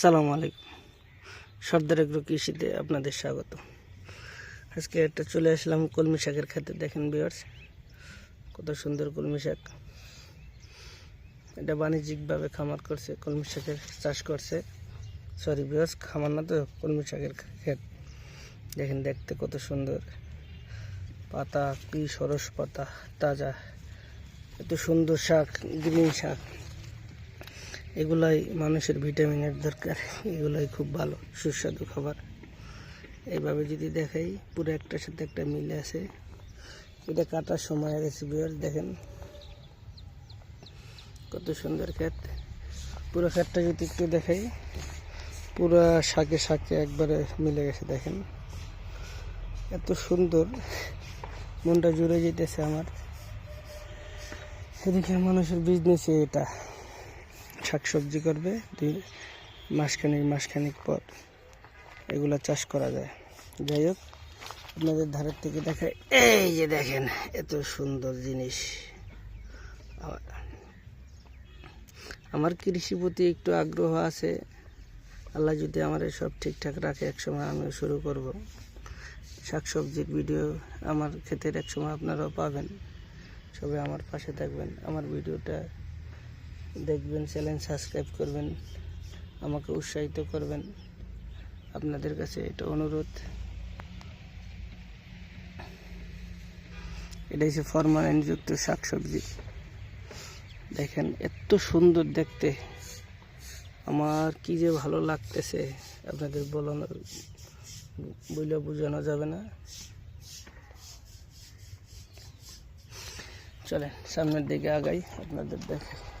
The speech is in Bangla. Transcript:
সালাম আলাইকুম। সর্দার এগ্রো কৃষিতে আপনাদের স্বাগত। আজকে একটা চলে আসলাম কলমি শাকের খেতে দেখেন বিয়ার্স কত সুন্দর কলমি শাক। এটা বাণিজ্যিকভাবে খামার করছে, কলমি শাকের চাষ করছে। সরি বিয়ার্স খামার না তো, কলমি শাকের ক্ষেত। দেখেন দেখতে কত সুন্দর। পাতা, কি সরস পাতা, তাজা। এত সুন্দর শাক গ্রিন শাক। এগুলাই মানুষের ভিটামিনের দরকার। এগুলাই খুব ভালো, সুস্বাদু খাবার। এইভাবে যদি দেখাই, পুরো একটার সাথে একটা মিলে আছে। এটা কাটার সময় গেছে বিয়ার দেখেন। কত সুন্দর ক্ষেত। পুরো ক্ষেতটা যদি একটু দেখাই, পুরো শাকে শাকে একবারে মিলে গেছে, দেখেন। এত সুন্দর। মনটা জুড়ে যেতেছে আমার। এদিকে মানুষের বিজনেসে এটা। শাকসবজি করবে, দুই মাসখানিক মাসখানিক পর এগুলা চাষ করা যায়। যাই হোক, আপনাদের ধারের থেকে দেখায় এই যে দেখেন, এত সুন্দর জিনিস। আমার কৃষি প্রতি একটু আগ্রহ আছে। আল্লাহ যদি আমার সব ঠিকঠাক রাখে, একসময় আমি শুরু করব। শাকসবজির ভিডিও আমার ক্ষেতের একসময় আপনারাও পাবেন। সবাই আমার পাশে থাকবেন। আমার ভিডিওটা দেখবেন, চ্যানেল সাবস্ক্রাইব করবেন, আমাকে উৎসাহিত করবেন। আপনাদের কাছে এটা অনুরোধ। এটা হচ্ছে ফরমালিনযুক্ত শাকসবজি। দেখেন, এত সুন্দর দেখতে। আমার কি যে ভালো লাগতেছে, আপনাদের বলানোর বইলে বোঝানো যাবে না। চলেন, সামনের দিকে আগাই, আপনাদের দেখে।